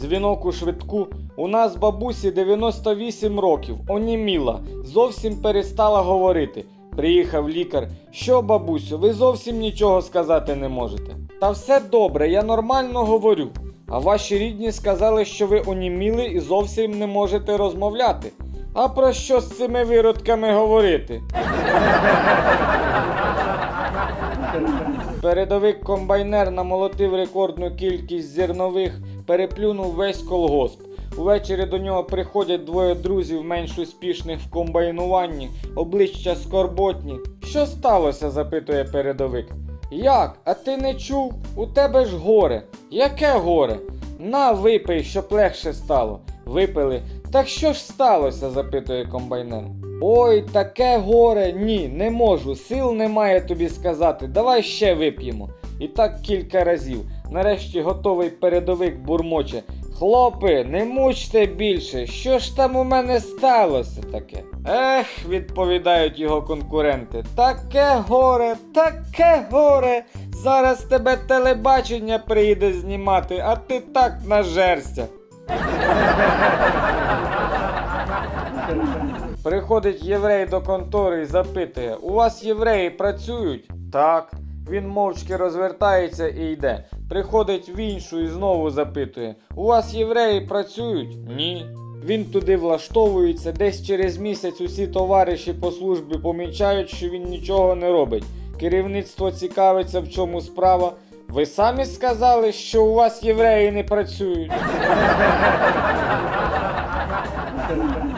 Дзвінок у швидку. У нас бабусі 98 років, оніміла, зовсім перестала говорити. Приїхав лікар. Що, бабусю, ви зовсім нічого сказати не можете. Та все добре, я нормально говорю. А ваші рідні сказали, що ви оніміли і зовсім не можете розмовляти. А про що з цими виродками говорити? Передовик комбайнер намолотив рекордну кількість зернових, переплюнув весь колгосп. Увечері до нього приходять двоє друзів менш успішних в комбайнуванні, обличчя скорботні. Що сталося? запитує передовик. Як? А ти не чув? У тебе ж горе. Яке горе? На, випий, щоб легше стало. Випили. Так що ж сталося? запитує комбайнер. Ой, таке горе, ні, не можу, сил немає тобі сказати. Давай ще вип'ємо. І так кілька разів. Нарешті готовий передовик бурмоче. Хлопи, не мучте більше, що ж там у мене сталося таке? Ех, відповідають його конкуренти. Таке горе, таке горе. Зараз тебе телебачення приїде знімати, а ти так нажерся. Приходить єврей до контори і запитує: У вас євреї працюють? Так. Він мовчки розвертається і йде. Приходить в іншу і знову запитує: У вас євреї працюють? Ні. Він туди влаштовується, десь через місяць усі товариші по службі помічають, що він нічого не робить. Керівництво цікавиться, в чому справа. Ви самі сказали, що у вас євреї не працюють.